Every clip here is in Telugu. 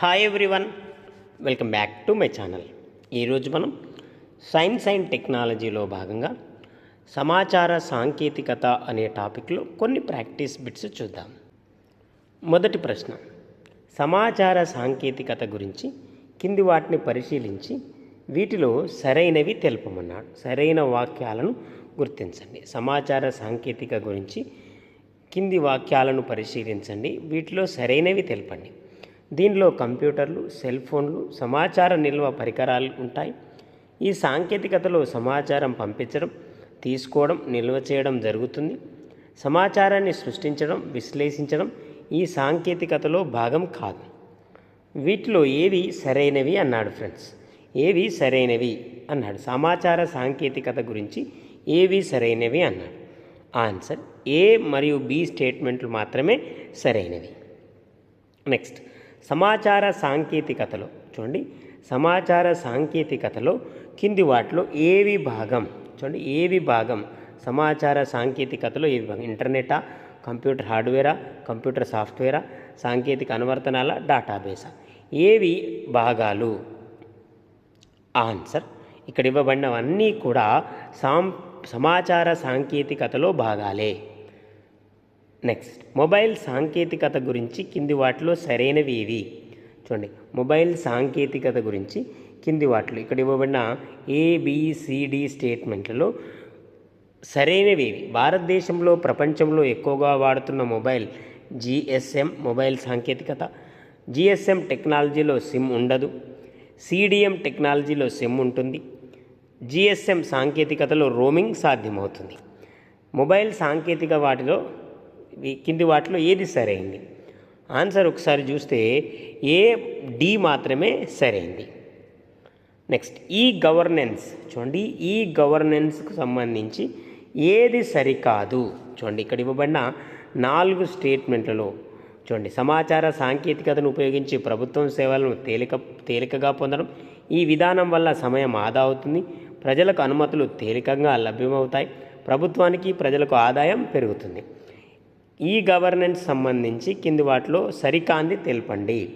Hi everyone welcome back to my channel ఈరోజు మనం సైన్స్ అండ్ టెక్నాలజీలో భాగంగా సమాచార సాంకేతికత అనే టాపిక్లో కొన్ని ప్రాక్టీస్ బిట్స్ చూద్దాం. మొదటి ప్రశ్న సమాచార సాంకేతికత గురించి కింది వాటిని పరిశీలించి వీటిలో సరైనవి తెలుపమన్నాడు. సరైన వాక్యాలను గుర్తించండి. సమాచార సాంకేతిక గురించి కింది వాక్యాలను పరిశీలించండి. వీటిలో సరైనవి తెలపండి. దీనిలో కంప్యూటర్లు సెల్ ఫోన్లు సమాచార నిల్వ పరికరాలు ఉంటాయి. ఈ సాంకేతికతలో సమాచారం పంపించడం తీసుకోవడం నిల్వ చేయడం జరుగుతుంది. సమాచారాన్ని సృష్టించడం విశ్లేషించడం ఈ సాంకేతికతలో భాగం కాదు. వీటిలో ఏవి సరైనవి అన్నాడు ఫ్రెండ్స్. ఏవి సరైనవి అన్నాడు. సమాచార సాంకేతికత గురించి ఏవి సరైనవి అన్నాడు. ఆన్సర్ ఏ మరియు బి స్టేట్మెంట్లు మాత్రమే సరైనవి. నెక్స్ట్ సమాచార సాంకేతికతలో చూడండి సమాచార సాంకేతికతలో కింది వాటిలో ఏవి భాగం చూడండి ఏవి భాగం సమాచార సాంకేతికతలో ఏవి భాగం ఇంటర్నెటా కంప్యూటర్ హార్డ్వేరా కంప్యూటర్ సాఫ్ట్వేరా సాంకేతిక అనువర్తనాల డేటాబేసా? ఏవి భాగాలు ఆన్సర్ ఇక్కడ ఇవ్వబడినవన్నీ కూడా సాం సమాచార సాంకేతికతలో భాగాలే. నెక్స్ట్ మొబైల్ సాంకేతికత గురించి కింది వాటిలో సరైనవి ఏవి? చూడండి. మొబైల్ సాంకేతికత గురించి కింది వాటిలో ఇక్కడ ఇవ్వబడిన ఏబిసిడి స్టేట్మెంట్లలో సరైనవి ఏవి? భారతదేశంలో ప్రపంచంలో ఎక్కువగా వాడుతున్న మొబైల్ జిఎస్ఎం మొబైల్ సాంకేతికత. జిఎస్ఎం టెక్నాలజీలో సిమ్ ఉండదు. సిడిఎం టెక్నాలజీలో సిమ్ ఉంటుంది. జిఎస్ఎం సాంకేతికతలో రోమింగ్ సాధ్యమవుతుంది. మొబైల్ సాంకేతిక వాటిలో కింది వాటిలో ఏది సరైంది? ఆన్సర్ ఒకసారి చూస్తే ఏ డి మాత్రమే సరైంది. నెక్స్ట్ ఈ గవర్నెన్స్ చూడండి ఈ గవర్నెన్స్కు సంబంధించి ఏది సరికాదు? చూడండి ఇక్కడ ఇవ్వబడిన నాలుగు స్టేట్మెంట్లలో చూడండి సమాచార సాంకేతికతను ఉపయోగించి ప్రభుత్వం సేవలను తేలిక తేలికగా పొందడం ఈ విధానం వల్ల సమయం ఆదా అవుతుంది ప్రజలకు అనుమతులు తేలికంగా లభ్యమవుతాయి ప్రభుత్వానికి ప్రజలకు ఆదాయం పెరుగుతుంది. ఈ గవర్నెన్స్ సంబంధించి కింది వాటిలో సరికాంది తెలపండి.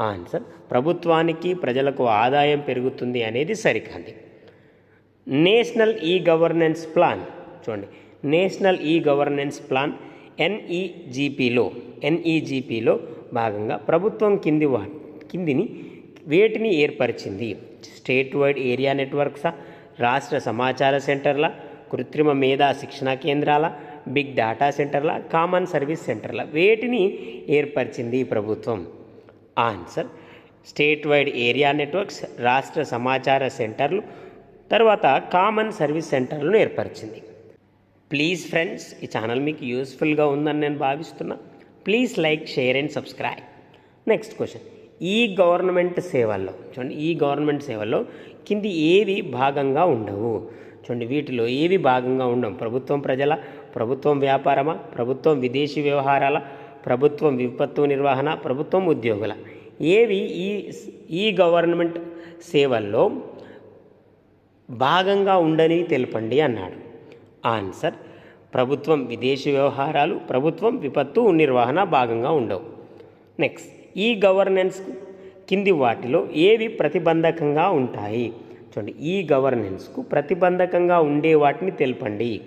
ఆన్సర్ ప్రభుత్వానికి ప్రజలకు ఆదాయం పెరుగుతుంది అనేది సరికాంది. నేషనల్ ఈ గవర్నెన్స్ ప్లాన్ చూడండి. నేషనల్ ఈ గవర్నెన్స్ ప్లాన్ ఎన్ఈజీపీలో ఎన్ఈజీపీలో భాగంగా ప్రభుత్వం కింది వా కిందిని వేటిని ఏర్పరిచింది? స్టేట్ వైడ్ ఏరియా నెట్వర్క్సా? రాష్ట్ర సమాచార సెంటర్ల? కృత్రిమ మేధా శిక్షణా కేంద్రాల? బిగ్ డేటా సెంటర్ల కామన్ సర్వీస్ సెంటర్ల వేటిని ఏర్పరిచింది ఈ ప్రభుత్వం? Answer state wide area networks రాష్ట్ర సమాచార సెంటర్లు తర్వాత కామన్ సర్వీస్ సెంటర్లను ఏర్పరిచింది. ప్లీజ్ ఫ్రెండ్స్ ఈ ఛానల్ మీకు యూస్ఫుల్గా ఉందని నేను భావిస్తున్నా. Please like share and subscribe. Next question. E government సేవల్లో చూడండి ఈ గవర్నమెంట్ సేవల్లో కింది ఏవి భాగంగా ఉండవు? చూడండి వీటిలో ఏవి భాగంగా ఉండవు? ప్రభుత్వం ప్రజల ప్రభుత్వం వ్యాపారమా? ప్రభుత్వం విదేశీ వ్యవహారాల? ప్రభుత్వం విపత్తు నిర్వహణ? ప్రభుత్వం ఉద్యోగుల? ఏవి ఈ ఈ గవర్నమెంట్ సేవల్లో భాగంగా ఉండని తెలపండి అన్నాడు. ఆన్సర్ ప్రభుత్వం విదేశీ వ్యవహారాలు ప్రభుత్వం విపత్తు నిర్వహణ భాగంగా ఉండవు. నెక్స్ట్ ఈ గవర్నెన్స్ కింది వాటిలో ఏవి ప్రతిబంధకంగా ఉంటాయి? చూడండి ఈ గవర్నెన్స్కు ప్రతిబంధకంగా ఉండే వాటిని తెలపండి.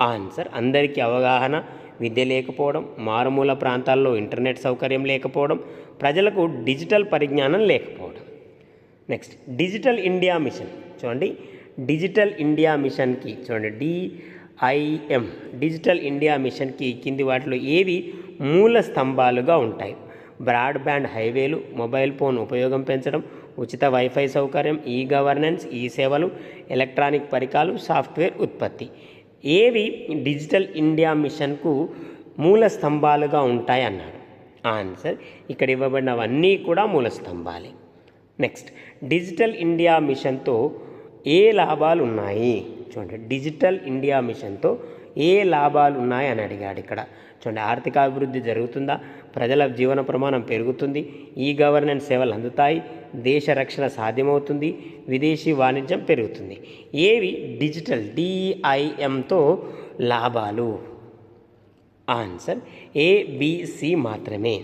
ఆన్సర్ అందరికీ అవగాహన విద్య లేకపోవడం మారుమూల ప్రాంతాల్లో ఇంటర్నెట్ సౌకర్యం లేకపోవడం ప్రజలకు డిజిటల్ పరిజ్ఞానం లేకపోవడం. నెక్స్ట్ డిజిటల్ ఇండియా మిషన్ చూడండి డిజిటల్ ఇండియా మిషన్కి చూడండి డిఐఎం డిజిటల్ ఇండియా మిషన్కి కింది వాటిలో ఏవి మూల స్తంభాలుగా ఉంటాయి? బ్రాడ్బ్యాండ్ హైవేలు మొబైల్ ఫోన్ ఉపయోగం పెంచడం ఉచిత వైఫై సౌకర్యం ఈ గవర్నెన్స్ ఈ సేవలు ఎలక్ట్రానిక్ పరికరాలు సాఫ్ట్వేర్ ఉత్పత్తి. ఏవి డిజిటల్ ఇండియా మిషన్కు మూల స్తంభాలుగా ఉంటాయి అన్నాడు ఆన్సర్ ఇక్కడ ఇవ్వబడినవన్నీ కూడా మూల స్తంభాలే. నెక్స్ట్ డిజిటల్ ఇండియా మిషన్తో ఏ లాభాలు ఉన్నాయి చూడండి. డిజిటల్ ఇండియా మిషన్తో ఏ లాభాలు ఉన్నాయని అడిగాడు ఇక్కడ. చూడండి ఆర్థిక అభివృద్ధి జరుగుతుందా? ప్రజల జీవన ప్రమాణం పెరుగుతుంది. ఈ గవర్నెన్స్ సేవలు అందుతాయి. దేశ రక్షణ సాధ్యమవుతుంది. విదేశీ వాణిజ్యం పెరుగుతుంది. ఏవి? డిజిటల్ డిఐఎంతో లాభాలు. ఆన్సర్ ఏబిసి మాత్రమే.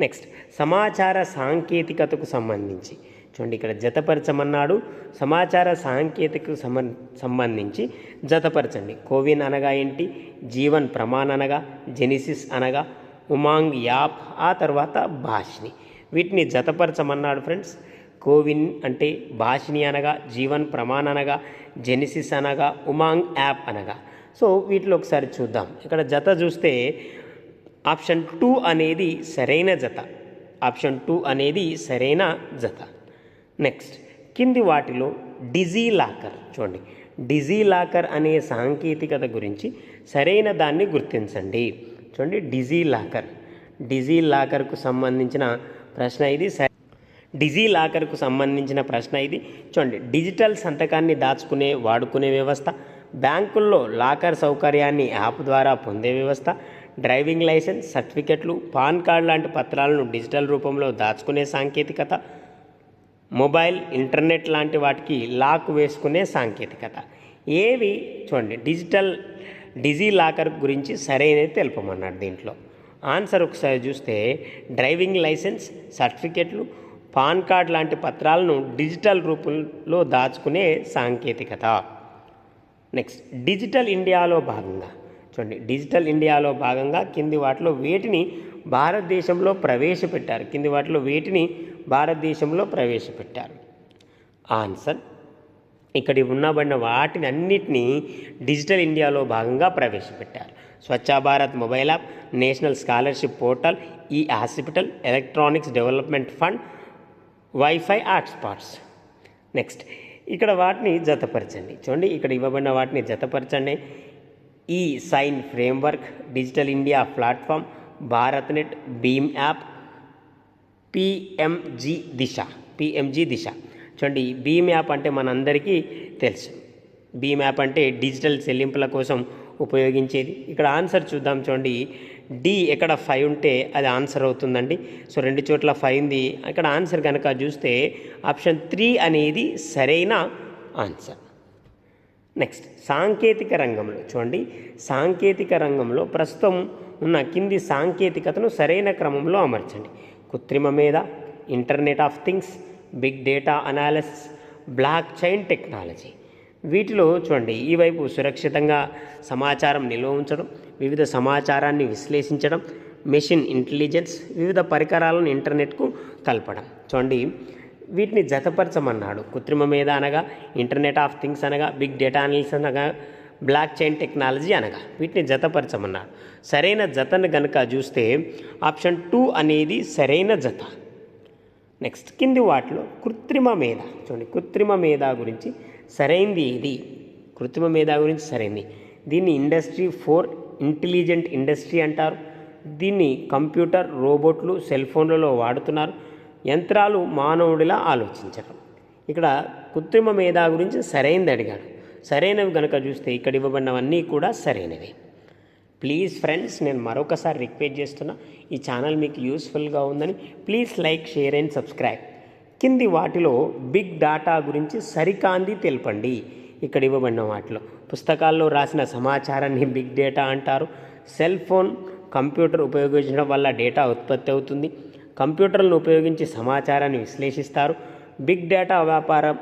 నెక్స్ట్ సమాచార సాంకేతికతకు సంబంధించి. చూడండి ఇక్కడ జతపరచమన్నాడు. సమాచార సాంకేతిక సంబం సంబంధించి జతపరచండి. కోవిన్ అనగా ఏంటి? జీవన్ ప్రమాణ్ అనగా జెనిసిస్ అనగా ఉమాంగ్ యాప్ ఆ తర్వాత భాషిణి. వీటిని జతపరచమన్నాడు ఫ్రెండ్స్. కోవిన్ అంటే భాషిణి అనగా జీవన్ ప్రమాణ్ అనగా జెనిసిస్ అనగా ఉమాంగ్ యాప్ అనగా. సో వీటిలో ఒకసారి చూద్దాం. ఇక్కడ జత చూస్తే ఆప్షన్ టూ అనేది సరైన జత. ఆప్షన్ టూ అనేది సరైన జత. నెక్స్ట్ కింది వాటిలో డిజీ లాకర్ చూడండి. డిజీ లాకర్ అనే సాంకేతికత గురించి సరైన దాన్ని గుర్తించండి. చూడండి డిజీ లాకర్. డిజీ లాకర్కు సంబంధించిన ప్రశ్న ఇది. స- డిజీ లాకర్కు సంబంధించిన ప్రశ్న ఇది. చూడండి డిజిటల్ సంతకాన్ని దాచుకునే వాడుకునే వ్యవస్థ బ్యాంకుల్లో లాకర్ సౌకర్యాన్ని యాప్ ద్వారా పొందే వ్యవస్థ డ్రైవింగ్ లైసెన్స్ సర్టిఫికెట్లు పాన్ కార్డ్ లాంటి పత్రాలను డిజిటల్ రూపంలో దాచుకునే సాంకేతికత మొబైల్ ఇంటర్నెట్ లాంటి వాటికి లాక్ వేసుకునే సాంకేతికత. ఏవి? చూడండి డిజిటల్ డిజీ లాకర్ గురించి సరైనది తెలుపమన్నాడు దీంట్లో. ఆన్సర్ ఒకసారి చూస్తే డ్రైవింగ్ లైసెన్స్ సర్టిఫికెట్లు పాన్ కార్డ్ లాంటి పత్రాలను డిజిటల్ రూపంలో దాచుకునే సాంకేతికత. నెక్స్ట్ డిజిటల్ ఇండియాలో భాగంగా. చూడండి డిజిటల్ ఇండియాలో భాగంగా కింది వాటిలో వేటిని భారతదేశంలో ప్రవేశపెట్టారు? కింది వాటిలో వేటిని భారతదేశంలో ప్రవేశపెట్టారు. ఆన్సర్ ఇక్కడ ఉన్నబడిన వాటిని అన్నిటినీ డిజిటల్ ఇండియాలో భాగంగా ప్రవేశపెట్టారు. Swachh Bharat mobile app national scholarship portal e hospital electronics development fund wifi hotspots. Next ఇక్కడ వాటిని జతపరచండి. చూడండి ఇక్కడ ఇవ్వబడిన వాటిని జతపరచండి. E sign framework digital India platform Bharat net Bhim app PMG Disha PMG Disha. చూడండి భీమ్ యాప్ అంటే మనందరికీ తెలుసు. భీమ్ యాప్ అంటే డిజిటల్ చెల్లింపుల కోసం ఉపయోగించేది. ఇక్కడ ఆన్సర్ చూద్దాం చూడండి. డి ఎక్కడ ఫైవ్ ఉంటే అది ఆన్సర్ అవుతుందండి. సో రెండు చోట్ల ఫైవ్ ఉంది. ఇక్కడ ఆన్సర్ కనుక చూస్తే ఆప్షన్ త్రీ అనేది సరైన ఆన్సర్. నెక్స్ట్ సాంకేతిక రంగంలో చూడండి. సాంకేతిక రంగంలో ప్రస్తుతం ఉన్న కింది సాంకేతికతను సరైన క్రమంలో అమర్చండి. కృత్రిమ మీద internet of things big data analysis blockchain technology. వీటిలో చూడండి ఈ వైపు సురక్షితంగా సమాచారం నిల్వ ఉంచడం వివిధ సమాచారాన్ని విశ్లేషించడం మెషిన్ ఇంటెలిజెన్స్ వివిధ పరికరాలను ఇంటర్నెట్కు కలపడం. చూడండి వీటిని జతపరచమన్నాడు. కృత్రిమ మీద అనగా ఇంటర్నెట్ ఆఫ్ థింగ్స్ అనగా బిగ్ డేటా అనాలిసిస్ అనగా బ్లాక్ చైన్ టెక్నాలజీ అనగా వీటిని జతపరచమన్నారు సరైన జతను గనుక చూస్తే ఆప్షన్ టూ అనేది సరైన జత. నెక్స్ట్ కింది వాటిలో కృత్రిమ మేధ. చూడండి కృత్రిమ మేధ గురించి సరైంది ఏది? కృత్రిమ మేధ గురించి సరైంది. దీన్ని ఇండస్ట్రీ ఫోర్ ఇంటెలిజెంట్ ఇండస్ట్రీ అంటారు. దీన్ని కంప్యూటర్ రోబోట్లు సెల్ ఫోన్లలో వాడుతున్నారు. యంత్రాలు మానవుడిలా ఆలోచించడం ఇక్కడ కృత్రిమ మేధ గురించి సరైంది అడిగాడు. సరైనవి కనుక చూస్తే ఇక్కడ ఇవ్వబడినవన్నీ కూడా సరైనవి. ప్లీజ్ ఫ్రెండ్స్ నేను మరొకసారి రిక్వెస్ట్ చేస్తున్నా ఈ ఛానల్ మీకు యూస్ఫుల్గా ఉందని please like share and subscribe కింది వాటిలో బిగ్ డాటా గురించి సరికాంది తెలపండి. ఇక్కడ ఇవ్వబడిన వాటిలో పుస్తకాల్లో రాసిన సమాచారాన్ని బిగ్ డేటా అంటారు. సెల్ ఫోన్ కంప్యూటర్ ఉపయోగించడం వల్ల డేటా ఉత్పత్తి అవుతుంది. కంప్యూటర్లను ఉపయోగించి సమాచారాన్ని విశ్లేషిస్తారు. బిగ్ డేటా వ్యాపారం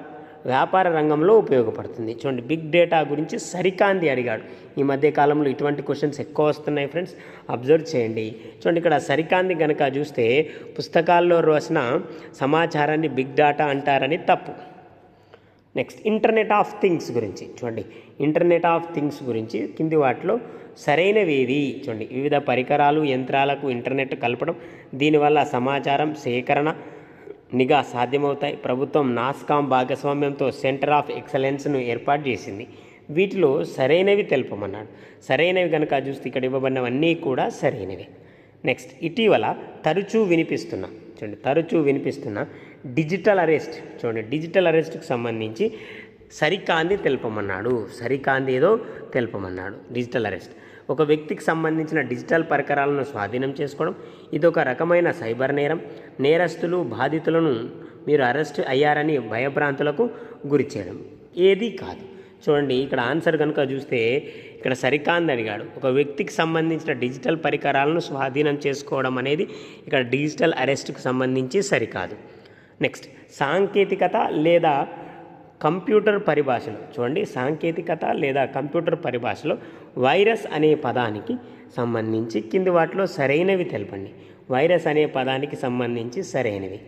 వ్యాపార రంగంలో ఉపయోగపడుతుంది. చూడండి బిగ్ డేటా గురించి సరికాంది అడిగాడు. ఈ మధ్య కాలంలో ఇటువంటి క్వశ్చన్స్ ఎక్కువ వస్తున్నాయి ఫ్రెండ్స్ అబ్జర్వ్ చేయండి. చూడండి ఇక్కడ సరికాంది కనుక చూస్తే పుస్తకాల్లో రాసిన సమాచారాన్ని బిగ్ డేటా అంటారని తప్పు. నెక్స్ట్ ఇంటర్నెట్ ఆఫ్ థింగ్స్ గురించి. చూడండి ఇంటర్నెట్ ఆఫ్ థింగ్స్ గురించి కింది వాటిలో సరైనవి ఏవి? చూడండి వివిధ పరికరాలు యంత్రాలకు ఇంటర్నెట్ కలపడం దీనివల్ల సమాచారం సేకరణ నిఘా సాధ్యమవుతాయి. ప్రభుత్వం నాస్కామ్ భాగస్వామ్యంతో సెంటర్ ఆఫ్ ఎక్సలెన్స్ను ఏర్పాటు చేసింది. వీటిలో సరైనవి తెలుపమన్నాడు. సరైనవి కనుక చూస్తే ఇక్కడ ఇవ్వబడినవన్నీ కూడా సరైనవి. నెక్స్ట్ ఇటీవల తరచూ వినిపిస్తున్న చూడండి తరచూ వినిపిస్తున్న డిజిటల్ అరెస్ట్ చూడండి డిజిటల్ అరెస్ట్కు సంబంధించి సరికాంది తెలుపమన్నాడు. సరికాంది ఏదో తెలుపమన్నాడు. Digital arrest. ఒక వ్యక్తికి సంబంధించిన డిజిటల్ పరికరాలను స్వాధీనం చేసుకోవడం ఇది ఒక రకమైన సైబర్ నేరం. నేరస్తులు బాధితులను మీరు అరెస్ట్ అయ్యారని భయభ్రాంతులకు గురి చేయడం. ఏది కాదు. చూడండి ఇక్కడ ఆన్సర్ కనుక చూస్తే ఇక్కడ సరికాంద్ అడిగాడు. ఒక వ్యక్తికి సంబంధించిన డిజిటల్ పరికరాలను స్వాధీనం చేసుకోవడం అనేది ఇక్కడ డిజిటల్ అరెస్ట్కు సంబంధించి సరికాదు. నెక్స్ట్ సాంకేతికత లేదా కంప్యూటర్ పరిభాషలో. చూడండి సాంకేతికత లేదా కంప్యూటర్ పరిభాషలో వైరస్ అనే పదానికి సంబంధించి కింది వాటిలో సరైనవి తెలపండి. వైరస్ అనే పదానికి సంబంధించి సరైనవి.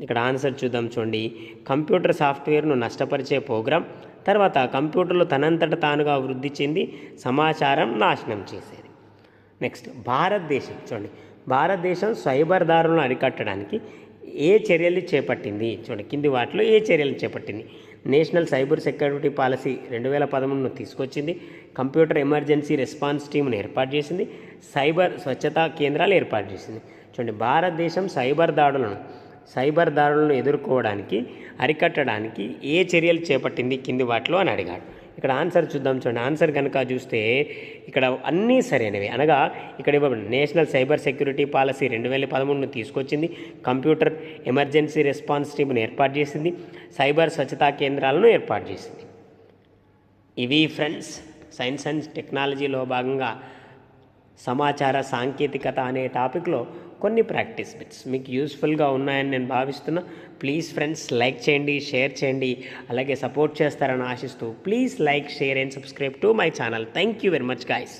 ఇక్కడ ఆన్సర్ చూద్దాం చూడండి. కంప్యూటర్ సాఫ్ట్వేర్ను నష్టపరిచే ప్రోగ్రాం తర్వాత కంప్యూటర్లు తనంతట తానుగా వృద్ధి చెంది సమాచారం నాశనం చేసేది. నెక్స్ట్ భారతదేశం. చూడండి భారతదేశం సైబర్ దారులను అరికట్టడానికి ఏ చర్యలు చేపట్టింది? చూడండి కింది వాటిలో ఏ చర్యలు చేపట్టింది? నేషనల్ సైబర్ సెక్యూరిటీ పాలసీ రెండు వేల పదమూడును తీసుకొచ్చింది. కంప్యూటర్ ఎమర్జెన్సీ రెస్పాన్స్ టీమ్ను ఏర్పాటు చేసింది. సైబర్ స్వచ్ఛతా కేంద్రాలు ఏర్పాటు చేసింది. చూడండి భారతదేశం సైబర్ దాడులను సైబర్ దాడులను ఎదుర్కోవడానికి అరికట్టడానికి ఏ చర్యలు చేపట్టింది కింది వాటిలో అని అడిగాడు. ఇక్కడ ఆన్సర్ చూద్దాం చూడండి. ఆన్సర్ కనుక చూస్తే ఇక్కడ అన్నీ సరైనవి. అనగా ఇక్కడ ఇవ్వబడి నేషనల్ సైబర్ సెక్యూరిటీ పాలసీ రెండు వేల పదమూడును తీసుకొచ్చింది. కంప్యూటర్ ఎమర్జెన్సీ రెస్పాన్స్ టీమ్ను ఏర్పాటు చేసింది. సైబర్ స్వచ్ఛతా కేంద్రాలను ఏర్పాటు చేసింది. ఇవి ఫ్రెండ్స్ సైన్స్ అండ్ టెక్నాలజీలో భాగంగా సమాచార సాంకేతికత అనే టాపిక్లో కొన్ని ప్రాక్టీస్ బిట్స్ మీకు యూస్ఫుల్గా ఉన్నాయని నేను భావిస్తున్నా. ప్లీజ్ ఫ్రెండ్స్ లైక్ చేయండి షేర్ చేయండి అలాగే సపోర్ట్ చేస్తారని ఆశిస్తూ please like share and subscribe to my channel. Thank you very much guys